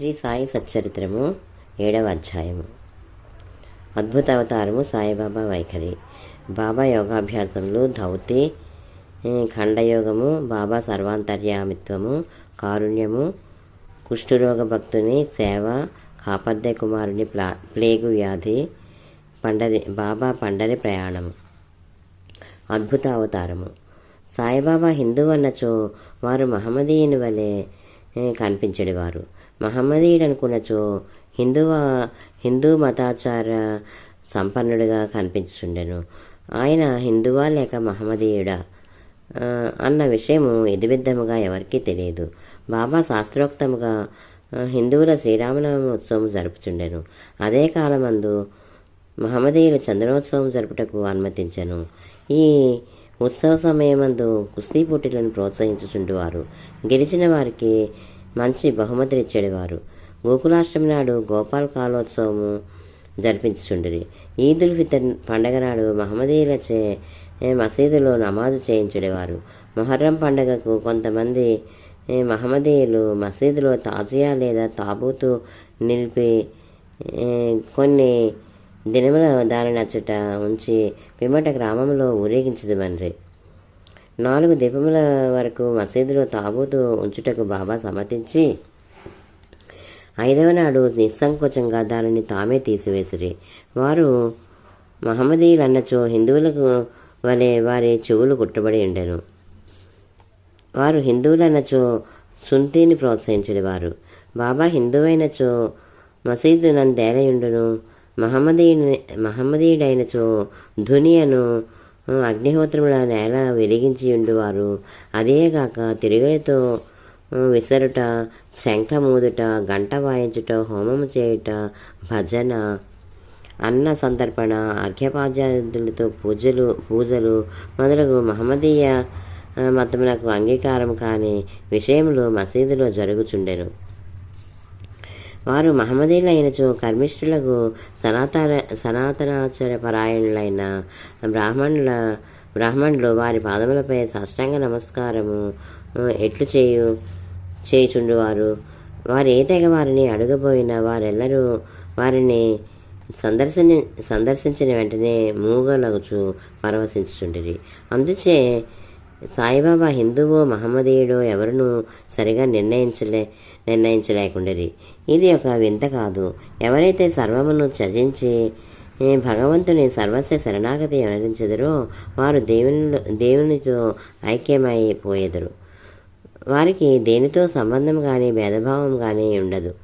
శ్రీ సాయి సచ్చరిత్రము ఏడవ అధ్యాయము. అద్భుత అవతారము సాయిబాబా వైఖరి. బాబా యోగాభ్యాసంలో ధౌతి ఖండయోగము బాబా సర్వాంతర్యామిత్వము కారుణ్యము కుష్ఠరోగ భక్తుని సేవ కాపర్దే కుమారుని ప్లా ప్లేగు వ్యాధి పండరి బాబా పండరి ప్రయాణము. అద్భుత అవతారము సాయిబాబా హిందూ అన్నచో వారు మహమ్మదీయుని వలె ఏ, కనిపించడివారు మహమ్మదీయుడు అనుకున్నచో హిందువ హిందూ మతాచార సంపన్నుడిగా కనిపించుండెను ఆయన హిందువా లేక మహమ్మదీయుడా? అన్న విషయము ఎదివిద్దముగా ఎవరికీ తెలియదు. బాబా శాస్త్రోక్తముగా హిందువుల శ్రీరామనవమి ఉత్సవం జరుపుచుండెను. అదే కాలమందు మహమ్మదీయుల చంద్రోత్సవం జరుపుటకు అనుమతించను. ఈ ఉత్సవ సమయమందు కుస్తీ పోటీలను ప్రోత్సహించుచుండేవారు. గెలిచిన వారికి మంచి బహుమతులు ఇచ్చేవారు గోకులాష్టమి నాడు గోపాల్ కాలోత్సవము జరిపించుచుండిరి. ఈదుల్ ఫితర్ పండగ నాడు మహమ్మదీయులచే మసీదులో నమాజు చేయించుడేవారు. మొహర్రం పండగకు కొంతమంది మహమ్మదీయులు మసీదులో తాజియా లేదా తాబూతు నిలిపి కొన్ని దినముల దారి నచ్చట ఉంచి పిమ్మట గ్రామంలో ఊరేగించదమన్రి. నాలుగు దీపముల వరకు మసీదులో తాబూతు ఉంచుటకు బాబా సమ్మతించి ఐదవ నాడు నిస్సంకోచంగా దానిని తామే తీసివేసిరి. వారు మహమ్మదీయులు అన్నచో హిందువులకు వలె వారి చెవులు కుట్టబడి ఉండెను. వారు హిందువులన్నచో సుంతిని ప్రోత్సహించేవారు బాబా హిందువైనచో మసీదు నన్ను దేలయుండును మహమ్మదీ మహమ్మదీయుడైనచో ధునియను అగ్నిహోత్రముల నేల వెలిగించి ఉండువారు. అదేగాక తిరుగడితో విసరుట శంఖ మూదుట గంట వాయించుట హోమము చేయుట భజన అన్న సందర్పణ అర్ఘ్యపాద్యాదులతో పూజలు పూజలు మొదలగు మహమ్మదీయ మతమునకు మతములకు అంగీకారం కాని విషయంలో మసీదులో జరుగుచుండెను. వారు మహమ్మదీలైనచో కర్మిష్ఠులకు సనాతన సనాతనాచార పరాయణులైన బ్రాహ్మణుల బ్రాహ్మణులు వారి పాదములపై సాష్టాంగ నమస్కారము ఎట్లు చేయు చేయుచుండువారు. వారు ఏ తెగ వారిని అడుగబోయిన వారెల్లరూ వారిని సందర్శని సందర్శించిన వెంటనే మూగలగుచు పరవశించుచుండిరి. అందుచే సాయిబాబా హిందువో మహమ్మదీయుడో ఎవరును సరిగా నిర్ణయించలే నిర్ణయించలేకుండేది ఇది ఒక వింత కాదు. ఎవరైతే సర్వమును త్యజించి భగవంతుని సర్వస్వ శరణాగతి అనుసరించెదరో వారు దేవుని దేవునితో ఐక్యమైపోయేదరు. వారికి దేనితో సంబంధం కానీ భేదభావం కానీ ఉండదు.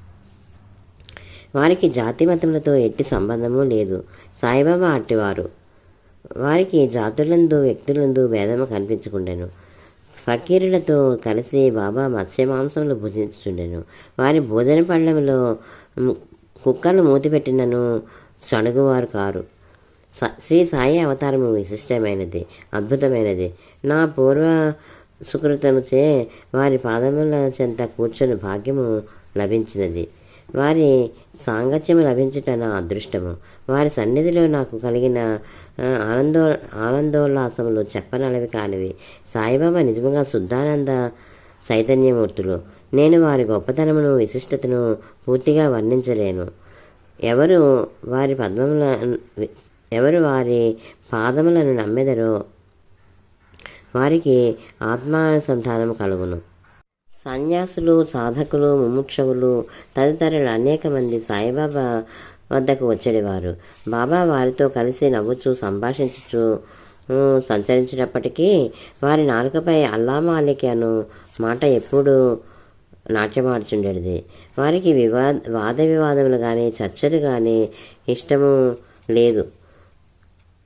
వారికి జాతి మతములతో ఎట్టి సంబంధము లేదు. సాయిబాబా అట్టివారు. వారికి జాతులందు వ్యక్తులందు భేదము కనిపించకుండాను. ఫకీరులతో కలిసి బాబా మత్స్య మాంసములు భుజించుండెను వారి భోజన పళ్ళములో కుక్కలు మూతిపెట్టినను సణుగువారు కారు. శ్రీ సాయి అవతారము విశిష్టమైనది అద్భుతమైనది. నా పూర్వ సుకృతముచే వారి పాదముల చెంత కూర్చొని భాగ్యము లభించినది. వారి సాంగత్యము లభించుట నా అదృష్టము. వారి సన్నిధిలో నాకు కలిగిన ఆనందో ఆనందోల్లాసములు చెప్పనలవి కానివి. సాయిబాబా నిజముగా శుద్ధానంద చైతన్యమూర్తులు. నేను వారి గొప్పతనమును విశిష్టతను పూర్తిగా వర్ణించలేను. ఎవరు వారి పద్మముల ఎవరు వారి పాదములను నమ్మెదరో వారికి ఆత్మానుసంధానం కలుగును. సన్యాసులు సాధకులు ముముక్షవులు తదితరులు అనేక మంది సాయిబాబా వద్దకు వచ్చేవారు. బాబా వారితో కలిసి నవ్వుచూ సంభాషించుచు సంచరించినప్పటికీ వారి నాలుకపై అల్లా మాలిక్ అను మాట ఎప్పుడూ నాట్యమాడుచుండేది. వారికి వివాద వాద వివాదములు కానీ చర్చలు కానీ ఇష్టము లేదు.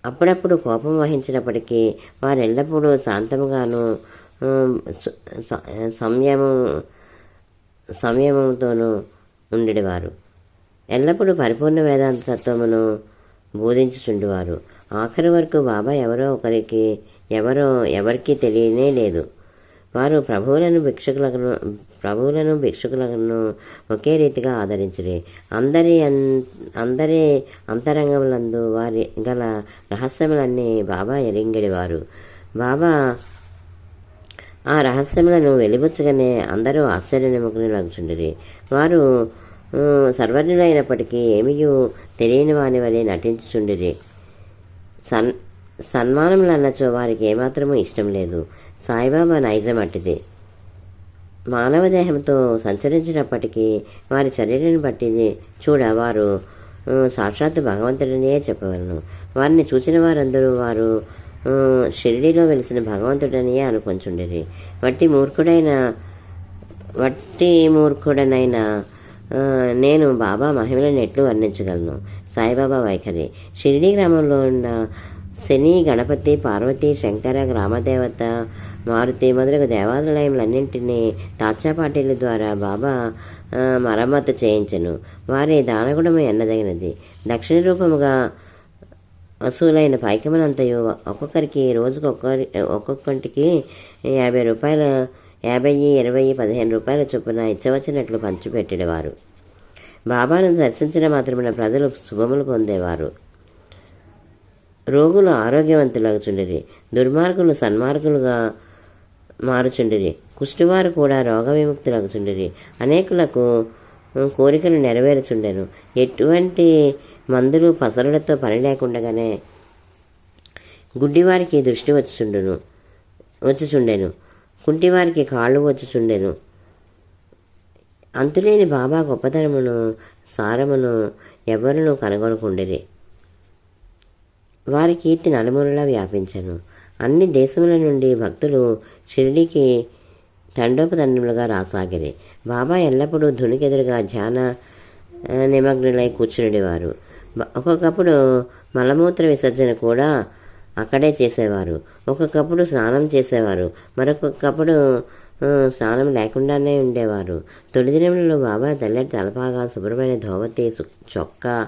అప్పుడప్పుడు కోపం వహించినప్పటికీ వారు ఎల్లప్పుడూ శాంతముగాను సంయమం సంయమంతోనూ ఉండేవారు ఎల్లప్పుడూ పరిపూర్ణ వేదాంత తత్వమును బోధించుచుండేవారు. ఆఖరి వరకు బాబా ఎవరో ఒకరికి ఎవరో ఎవరికీ తెలియనే లేదు. వారు ప్రభువులను భిక్షకులను ప్రభువులను భిక్షకులను ఒకే రీతిగా ఆదరించిరి. అందరి అందరి అంతరంగములందు వారి గల రహస్యములన్నీ బాబా ఎరింగడివారు. బాబా ఆ రహస్యములను వెలిబుచ్చగానే అందరూ ఆశ్చర్యనిమగ్నులగుచుండిరి వారు సర్వజ్ఞులైనప్పటికీ ఏమియూ తెలియని వాని వలె నటించుచుండిరి. సన్ సన్మానములన్నచో వారికి ఏమాత్రమూ ఇష్టం లేదు. సాయిబాబా నైజం అట్టిది. మానవ దేహంతో సంచరించినప్పటికీ వారి చర్యలను బట్టి చూడ వారు సాక్షాత్ సాక్షాత్తు చెప్పవలను. వారిని చూసిన వారందరూ వారు షిరిడీలో వెలిసిన భగవంతుడనియే అనుకొంచుండిరి వట్టి మూర్ఖుడైన వట్టి మూర్ఖుడనైన నేను బాబా మహిమలను ఎట్లు వర్ణించగలను? సాయిబాబా వైఖరి. షిరిడి గ్రామంలో ఉన్న శని గణపతి పార్వతి శంకర గ్రామదేవత మారుతి మొదలగు దేవాలయములన్నింటినీ తాచాపాటీల ద్వారా బాబా మరమ్మతు చేయించను. వారి దానగుణము ఎన్నదగినది. దక్షిణ రూపముగా వసూలైన పైకమనంతయు ఒక్కొక్కరికి రోజుకు ఒక్కరి ఒక్కొక్కటికి యాభై రూపాయల యాభై ఇరవై పదిహేను రూపాయల చొప్పున ఇచ్చవచ్చినట్లు పంచిపెట్టేవారు బాబాను దర్శించిన మాత్రమే ప్రజలు శుభములు పొందేవారు. రోగులు ఆరోగ్యవంతులగుచుండిరి దుర్మార్గులు సన్మార్గులుగా మారుచుండిరి కుష్టివారు కూడా రోగ విముక్తులగుచుండిరి అనేకులకు కోరికలు నెరవేరుచుండెను. ఎటువంటి మందులు పసరులతో పని లేకుండగానే గుడ్డివారికి దృష్టి వచ్చుచుండును వచ్చుచుండెను. కుంటివారికి కాళ్ళు వచ్చుచుండెను. అంతులేని బాబా గొప్పతనమును సారమును ఎవరునూ కనుగొనకుండిరి. వారి కీర్తి నలుమూలలా వ్యాపించను. అన్ని దేశముల నుండి భక్తులు షిరిడీకి తండోపతండములుగా రాసాగిరి. బాబా ఎల్లప్పుడూ ధునికెదురుగా ధ్యాన నిమగ్నులై కూర్చునేవారు ఒక్కొక్కప్పుడు మలమూత్ర విసర్జన కూడా అక్కడే చేసేవారు. ఒక్కొక్కప్పుడు స్నానం చేసేవారు. మరొకప్పుడు స్నానం లేకుండానే ఉండేవారు. తొలి దినంలో బాబా తెల్లటి తలపాగా శుభ్రమైన ధోవతి చొక్కా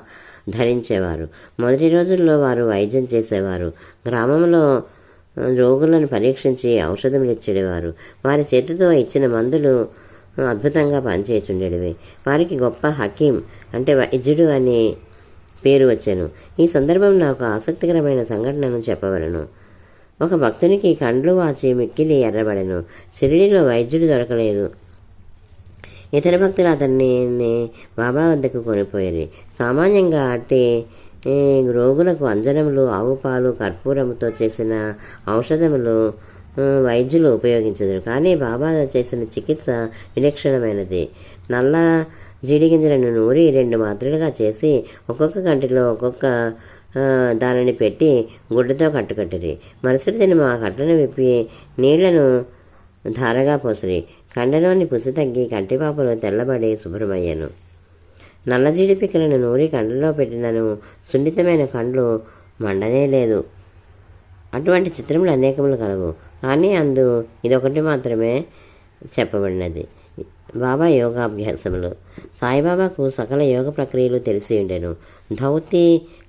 ధరించేవారు. మొదటి రోజుల్లో వారు వైద్యం చేసేవారు. గ్రామంలో రోగులను పరీక్షించి ఔషధములు ఇచ్చేవారు. వారి చేతితో ఇచ్చిన మందులు అద్భుతంగా పనిచేయుచుండేవి వారికి గొప్ప హకీం అంటే వైద్యుడు అని పేరు వచ్చాను. ఈ సందర్భంలో ఒక ఆసక్తికరమైన సంఘటనను చెప్పవలను. ఒక భక్తునికి కండ్లు వాచి మిక్కిలి ఎర్రబడెను. షిరిడిలో వైద్యుడు దొరకలేదు. ఇతర భక్తులు అతన్ని బాబా వద్దకు కొనిపోయారు. సామాన్యంగా అట్టి రోగులకు అంజనములు ఆవు పాలు కర్పూరంతో చేసిన ఔషధములు వైద్యులు ఉపయోగించదు కానీ బాబా చేసిన చికిత్స విలక్షణమైనది. నల్ల జీడిగింజలను నూరి రెండు మాత్రలుగా చేసి ఒక్కొక్క కంటిలో ఒక్కొక్క దానిని పెట్టి గుడ్డతో కట్టుకట్టిరి. మరుసటి దినం ఆ కట్టను విప్పి నీళ్ళను ధారగా పోసిరి. కండలోని పుసి తగ్గి కంటిపాపలు తెల్లబడి శుభ్రమయ్యాను. నల్లజీడి పిక్కలను నూరి కండలో పెట్టినను సున్నితమైన కండ్లు మండనే లేదు. అటువంటి చిత్రములు అనేకములు కలవు. కానీ అందు ఇదొకటి మాత్రమే చెప్పబడినది. బాబా యోగాభ్యాసములు. సాయిబాబాకు సకల యోగ ప్రక్రియలు తెలిసి ఉండెను ధౌతి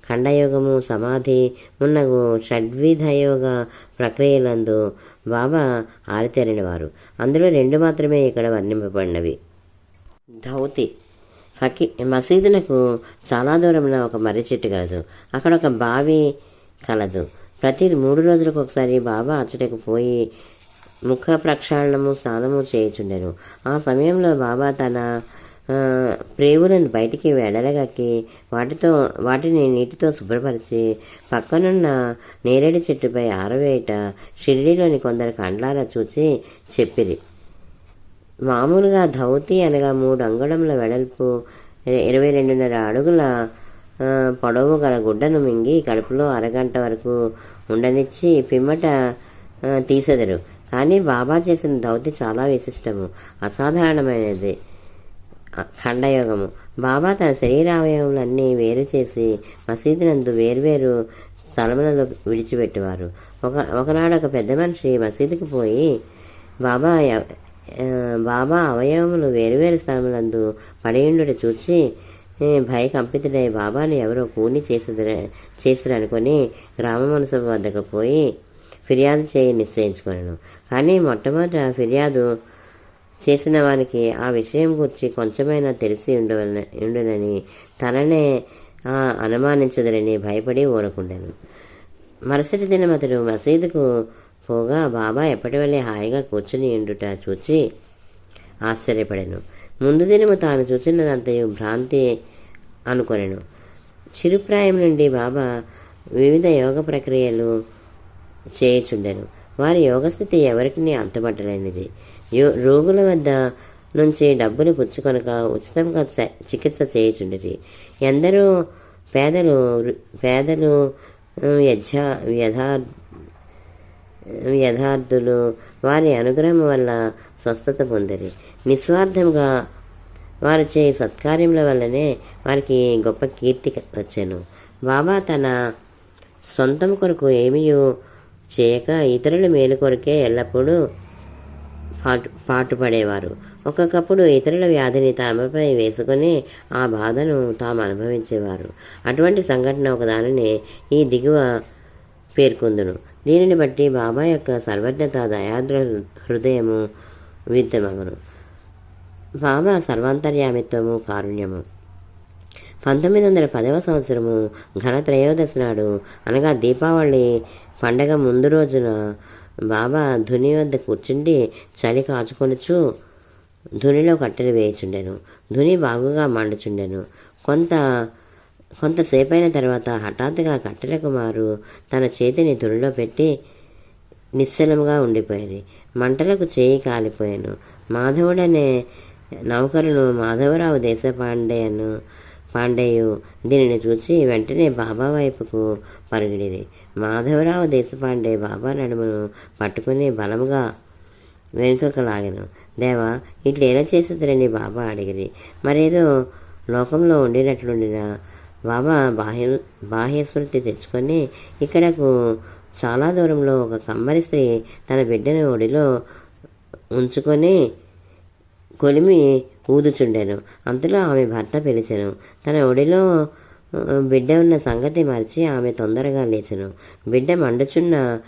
ఖండయోగము సమాధి మున్నగు షడ్విధ యోగ ప్రక్రియలందు బాబా ఆరితేరినవారు. అందులో రెండు మాత్రమే ఇక్కడ వర్ణింపబడినవి. ధౌతి హకి మసీదునకు చాలా దూరంలో ఒక మర్రి చెట్టు కలదు. అక్కడ ఒక బావి కలదు. ప్రతి మూడు రోజులకు ఒకసారి బాబా అచ్చటకు పోయి ముఖ ప్రక్షాళనము స్నానము చేయుచుండెను. ఆ సమయంలో బాబా తన ప్రేవులను బయటికి వెడలగక్కి వాటితో వాటిని నీటితో శుభ్రపరిచి పక్కనున్న నేరేడు చెట్టుపై ఆరవేయట షిరిడీలోని కొందరు కండ్లారా చూచి చెప్పిరి. మామూలుగా ధౌతి అనగా మూడు అంగుళముల వెడల్పు ఇరవై రెండున్నర అడుగుల పొడవు గల గుడ్డను మింగి కడుపులో అరగంట వరకు ఉండనిచ్చి పిమ్మట తీసెదరు. కానీ బాబా చేసిన దౌతి చాలా విశిష్టము అసాధారణమైనది. ఖండయోగము. బాబా తన శరీరావయవములన్నీ వేరు చేసి మసీదునందు వేర్వేరు స్థలములలో విడిచిపెట్టేవారు. ఒక ఒకనాడు ఒక పెద్ద మనిషి మసీదుకు పోయి బాబా బాబా అవయవములు వేరువేరు స్థలములందు పడియుండుట చూచి భయ కంపితుడై బాబాను ఎవరో కూని చేసిదర చేసిరనుకొని గ్రామ మనసు వద్దకు పోయి ఫిర్యాదు చేయి నిశ్చయించుకున్నాను కానీ మొట్టమొదట ఫిర్యాదు చేసిన వారికి ఆ విషయం గురించి కొంచెమైనా తెలిసి ఉండవల ఉండునని తననే అనుమానించదరని భయపడి ఊరకుండాను. మరుసటి దినం అతడు మసీదుకు పోగా బాబా ఎప్పటివల్లే హాయిగా కూర్చుని ఉండుట చూచి ఆశ్చర్యపడాను. ముందు దినము తాను చూచినదంతయు భ్రాంతి అనుకొనెను. చిరుప్రాయం నుండి బాబా వివిధ యోగ ప్రక్రియలు చేయుచుండెను. వారి యోగస్థితి ఎవరికి అంతుపట్టలేనిది యో రోగుల వద్ద నుంచి డబ్బులు పుచ్చుకొనక ఉచితంగా చికిత్స చేయుచుండేది ఎందరో పేదలు పేదలు యథా వ్యధార్ యథార్థులు వారి అనుగ్రహం వల్ల స్వస్థత పొందరు. నిస్వార్థంగా వారు చే సత్కార్యముల వల్లనే వారికి గొప్ప కీర్తి వచ్చాను. బాబా తన సొంతం కొరకు ఏమీ చేయక ఇతరుల మేలు కొరకే ఎల్లప్పుడూ పాటు పాటుపడేవారు. ఒక్కొక్కప్పుడు ఇతరుల వ్యాధిని తమపై వేసుకొని ఆ బాధను తాము అనుభవించేవారు. అటువంటి సంఘటన ఒకదానిని ఈ దిగువ పేర్కొందును. దీనిని బట్టి బాబా యొక్క సర్వజ్ఞత దయాద్ర హృదయము విద్యమగును. బాబా సర్వాంతర్యామిత్వము కారుణ్యము. పంతొమ్మిది వందల పదవ సంవత్సరము ఘన త్రయోదశి నాడు అనగా దీపావళి పండగ ముందు రోజున బాబా ధుని వద్ద కూర్చుండి చలి కాచుకొనుచు ధునిలో కట్టెలు వేయుచుండెను. ధుని బాగుగా మండుచుండెను. కొంత కొంతసేపైన తర్వాత హఠాత్తుగా కట్టెల కుమారు తన చేతిని ధునిలో పెట్టి నిశ్చలంగా ఉండిపోయింది. మంటలకు చేయి కాలిపోయాను. మాధవుడనే నౌకరును మాధవరావు దేశపాండేయను పాండేయు దీనిని చూసి వెంటనే బాబా వైపుకు పరుగిడిరి. మాధవరావు దేశపాండే బాబా నడుమును పట్టుకుని బలముగా వెనుకకు లాగాను. దేవా ఇట్లా ఎలా చేస్తుందని బాబా అడిగిరి. మరేదో లోకంలో ఉండినట్లుండిన బాబా బాహ్య బాహ్యస్మృతి తెచ్చుకొని ఇక్కడకు చాలా దూరంలో ఒక కమ్మరి స్త్రీ తన బిడ్డను ఒడిలో ఉంచుకొని కొలిమి ఊదుచుండెను. అంతలో ఆమె భర్త పిలిచెను. తన ఒడిలో బిడ్డ ఉన్న సంగతి మరిచి ఆమె తొందరగా లేచెను. బిడ్డ మండుచున్న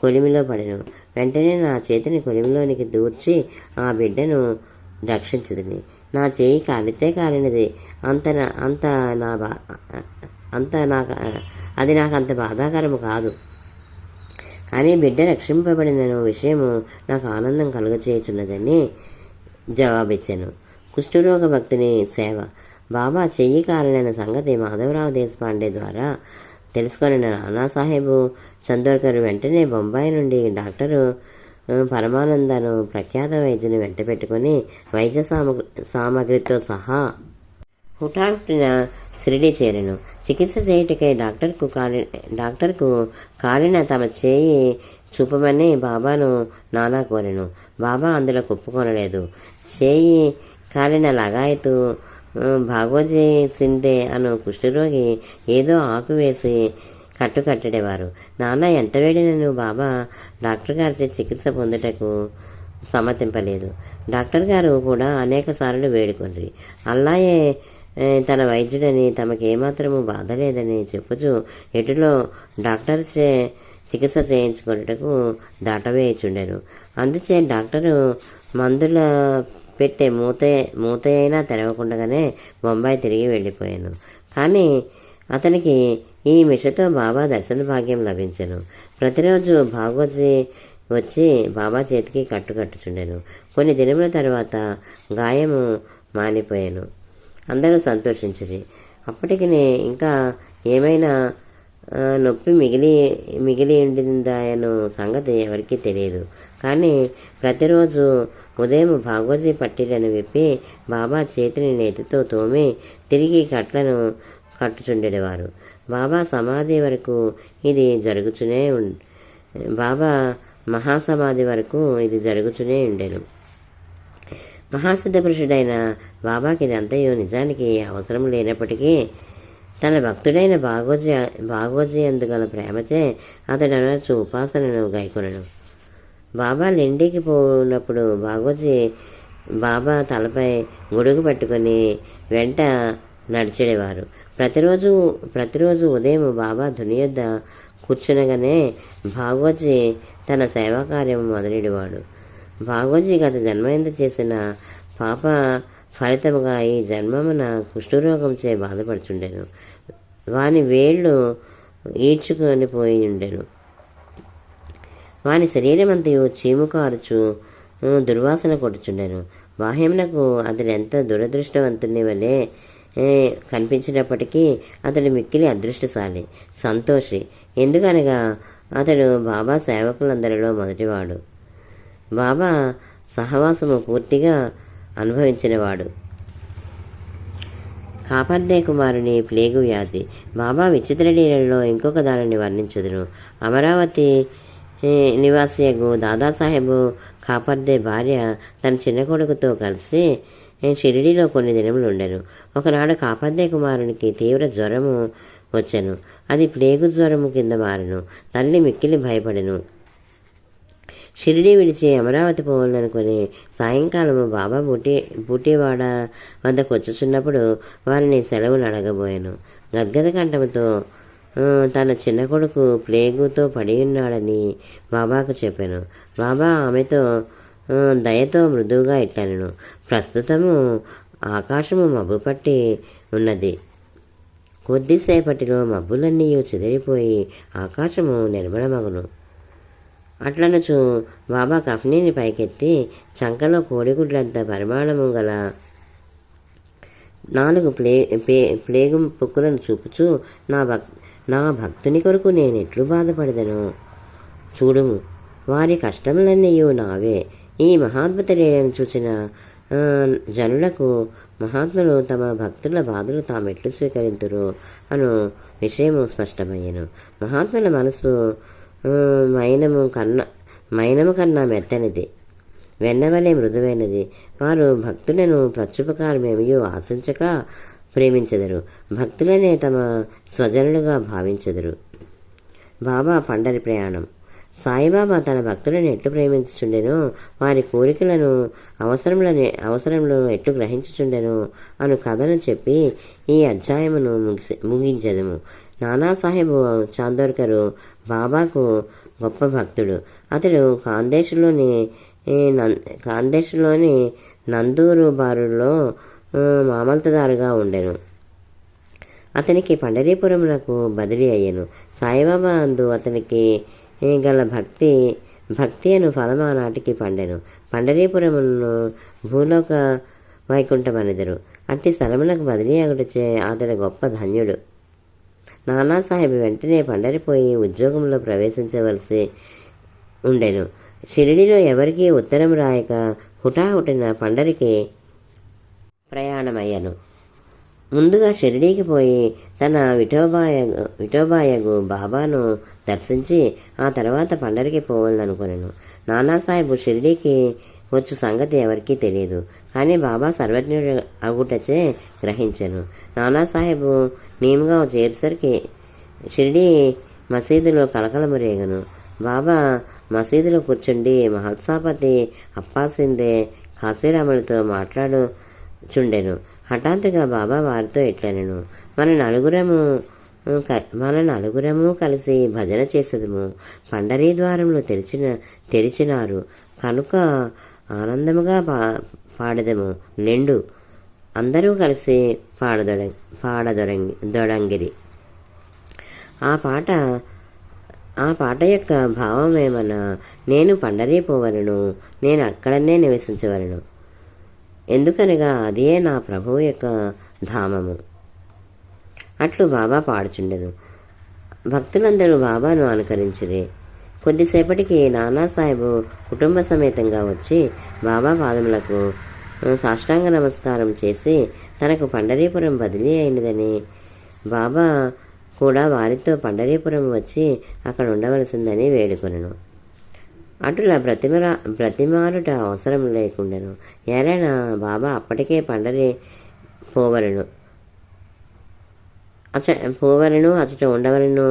కొలిమిలో పడెను. వెంటనే నా చేతిని కొలిమిలోనికి దూర్చి ఆ బిడ్డను రక్షించుదిని. నా చేయి కాలితే కాలినది. అంత నా- అంత నా బా అంత నాకు అది నాకు అంత బాధాకరము కాదు. కానీ బిడ్డ రక్షింపబడిన విషయము నాకు ఆనందం కలుగచేయుచున్నదని జవాబిచ్చాను. కుష్ఠరోగ భక్తుని సేవ బాబా చెయ్యి కారణైన సంగతి మాధవరావు దేశపాండే ద్వారా తెలుసుకొని నానాసాహెబు చందోర్కర్ వెంటనే బొంబాయి నుండి డాక్టరు పరమానందను ప్రఖ్యాత వైద్యుని వెంట పెట్టుకుని వైద్య సామగ్రి సామగ్రితో సహా హుటాహుటిన షిరిడి చేరెను. చికిత్స చేయుటకై డాక్టర్కు కాలి డాక్టర్కు కాలిన తమ చేయి చూపమని బాబాను నానా కోరెను. బాబా అందులో ఒప్పుకొనలేదు చేయి కాలిన లగాయతు ఆ, భాగవతి సిందే అను కుష్ఠరోగి ఏదో ఆకు వేసి కట్టు కట్టడేవారు నాన్న ఎంత వేడినను బాబా? డాక్టర్ గారితో చికిత్స పొందుటకు సమ్మతింపలేదు. డాక్టర్ గారు కూడా అనేక సార్లు వేడుకొండ్రి. అల్లాయే తన వైద్యుడని తమకు ఏమాత్రము బాధ లేదని చెప్పుచు ఎటులో డాక్టర్ చే చికిత్స చేయించుకున్నటకు దాటవేయుచుండెను. అందుచే డాక్టరు మందుల పెట్టే మూత మూత అయినా తెరవకుండగానే బొంబాయి తిరిగి వెళ్ళిపోయాను. కానీ అతనికి ఈ మిషతో బాబా దర్శన భాగ్యం లభించను. ప్రతిరోజు భాగవతి వచ్చి బాబా చేతికి కట్టు కట్టుచుండెను. కొన్ని దినముల తర్వాత గాయము మానిపోయాను. అందరూ సంతోషించరు. అప్పటికి ఇంకా ఏమైనా నొప్పి మిగిలి మిగిలి ఉండిందాయను సంగతి ఎవరికీ తెలియదు. కానీ ప్రతిరోజు ఉదయం భాగవతి పట్టీలను విప్పి బాబా చేతిని నేతితో తోమి తిరిగి కట్లను కట్టుచుండేవారు బాబా సమాధి వరకు ఇది జరుగుతూనే ఉం బాబా మహాసమాధి వరకు ఇది జరుగుతూనే ఉండేను. మహాసిద్ధ పురుషుడైన బాబాకి ఇదంతయో నిజానికి అవసరం లేనప్పటికీ తన భక్తుడైన భాగోజీ భాగోజీ అందుగల ప్రేమచే అతడు అనొచ్చు ఉపాసనను గైకొనను. బాబా లెండికి పోయినప్పుడు భాగవతి బాబా తలపై గొడుగు పట్టుకొని వెంట నడిచేవారు. ప్రతిరోజు ప్రతిరోజు ఉదయం బాబా ధుని యొద్ద కూర్చునగానే భాగవతి తన సేవా కార్యం మొదలెడేవాడు. భాగవతి గత జన్మయంత చేసిన పాప ఫలితముగా ఈ జన్మమున కుష్ఠరోగంచే బాధపడుచుండెను. వాని వేళ్ళు ఈడ్చుకొని పోయి ఉండెను వాని శరీరమంతయు చీము కారుచు దుర్వాసన కొట్టుచుండెను. బాహ్యమునకు అతడు ఎంత దురదృష్టవంతుని వలె కనిపించినప్పటికీ అతడు మిక్కిలి అదృష్టశాలి సంతోషి. ఎందుకనగా అతడు బాబా సేవకులందరిలో మొదటివాడు. బాబా సహవాసము పూర్తిగా అనుభవించినవాడు. కాపర్దే కుమారుని ప్లేగు వ్యాధి. బాబా విచిత్ర లీలలో ఇంకొక దానిని వర్ణించదును. అమరావతి నివాసియగు దాదాసాహెబు కాపర్దే భార్య తన చిన్న కొడుకుతో కలిసి షిరిడీలో కొన్ని దినములు ఉండెను ఒకనాడు కాపర్దే కుమారునికి తీవ్ర జ్వరము వచ్చెను అది ప్లేగు జ్వరము కింద మారెను తల్లి మిక్కిలి భయపడెను షిరిడి విడిచి అమరావతి పోవాలనుకుని సాయంకాలము బాబా బుటి బుటివాడ వద్దకు వచ్చుచున్నప్పుడు వారిని సెలవులు అడగబోయాను గద్గద కంఠముతో తన చిన్న కొడుకు ప్లేగుతో పడి ఉన్నాడని బాబాకు చెప్పాను. బాబా ఆమెతో దయతో మృదువుగా ఇట్లనను. ప్రస్తుతము ఆకాశము మబ్బు పట్టి ఉన్నది. కొద్దిసేపటిలో మబ్బులన్నీ చెదిరిపోయి ఆకాశము నిర్మలమగును. అట్లనచు బాబా కఫ్నీని పైకెత్తి చంకలో కోడిగుడ్లంత పరిమాణము గల నాలుగు ప్లే ప్లే ప్లేగు పుక్కులను చూపుచూ నా భక్ నా భక్తుని కొరకు నేను ఎట్లు బాధపడదను? చూడుము వారి కష్టములన్నీ నావే. ఈ మహాద్భుత చూసిన జనులకు మహాత్ములు తమ భక్తుల బాధలు తామెట్లు స్వీకరింతురు అను విషయము స్పష్టమయ్యను. మహాత్ముల మనసు మైనము కన్నా మైనము కన్నా మెత్తనిది వెన్నవలే మృదువైనది. వారు భక్తులను ప్రత్యుపకారమేమియో ఆశించక ప్రేమించెదరు. భక్తులనే తమ స్వజనులుగా భావించెదరు. బాబా పండరి ప్రయాణం. సాయిబాబా తన భక్తులను ఎట్లు ప్రేమించుచుండెనో? వారి కోరికలను అవసరములని అవసరములను ఎట్లు గ్రహించుచుండెనో? అను కథను చెప్పి ఈ అధ్యాయమును ముగిసి ముగించదము. నానాసాహెబు చాందోర్కరు బాబాకు గొప్ప భక్తుడు. అతడు కాందేశ్లోని ఈ కాందేశ్లోని నందూరు బారులో మామల్తదారుగా ఉండెను. అతనికి పండరీపురమునకు బదిలీ అయ్యను. సాయిబాబా అందు అతనికి గల భక్తి భక్తి అను ఫలము ఆనాటికి పండెను. పండరీపురమును భూలోక వైకుంఠమనిదరు. అట్టి స్థలమునకు బదిలీ అగుటచే అతడు గొప్ప ధన్యుడు. నానాసాహెబ్ వెంటనే పండరిపోయి ఉద్యోగంలో ప్రవేశించవలసి ఉండెను. షిరిడిలో ఎవరికీ ఉత్తరం రాయక హుటాహుటిన పండరికి ప్రయాణమయ్యను. ముందుగా షిరిడీకి పోయి తన విఠోబాయ విఠోబాయగు బాబాను దర్శించి ఆ తర్వాత పండరికి పోవాలనుకున్నాను నానాసాహెబ్ షిరిడీకి వచ్చు సంగతి ఎవరికీ తెలియదు కానీ బాబా సర్వజ్ఞుడు అగుటచే గ్రహించాను. నానాసాహెబ్ నేముగా చేరేసరికి షిరిడీ మసీదులో కలకలము రేగను. బాబా మసీదులో కూర్చుండి మహత్సాపతి అప్పాసిందే కాశీరాములతో మాట్లాడు చుండెను. హఠాత్తుగా బాబా వారితో ఇట్లనెను మన నలుగురము మన నలుగురము కలిసి భజన చేసేదము. పండరీ ద్వారంలో తెరిచిన తెరిచినారు. కనుక ఆనందముగా పా పాడదము. నిండు. అందరూ కలిసి పాడదొడ పాడదొడంగి దొడంగిరి. ఆ పాట ఆ పాట యొక్క భావం ఏమన్నా నేను పండరీ పోవలను నేను అక్కడనే నివసించవలను. ఎందుకనగా అదే నా ప్రభువు యొక్క ధామము. అట్లు బాబా పాడుచుండెను. భక్తులందరూ బాబాను అనుకరించిరి. కొద్దిసేపటికి నానాసాహెబు కుటుంబ సమేతంగా వచ్చి బాబా పాదములకు సాష్టాంగ నమస్కారం చేసి తనకు పండరీపురం బదిలీ అయినదని బాబా కూడా వారితో పండరీపురం వచ్చి అక్కడ ఉండవలసిందని వేడుకొనను. అటులా బ్రతిమరా బ్రతిమారుట అవసరం లేకుండాను. ఏరైనా బాబా అప్పటికే పండని పోవలను అచ పోవలను అచట ఉండవలను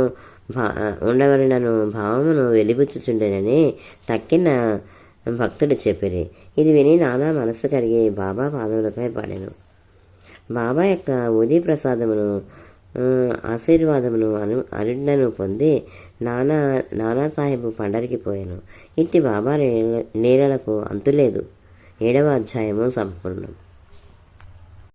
భా ఉండవలనను భావమును వెలిబుచ్చుచుండెనని తక్కిన భక్తుడు చెప్పిరి. ఇది విని నానా మనస్సు కరిగి బాబా పాదములపై పడెను. బాబా యొక్క ఉదీ ప్రసాదమును ఆశీర్వాదమును అను అరుణను పొంది నానా నానాసాహెబ్ పండరికి పోయాను. ఇంటి బాబా నీళ్ళలకు అంతులేదు. ఏడవ అధ్యాయము సంపూర్ణం.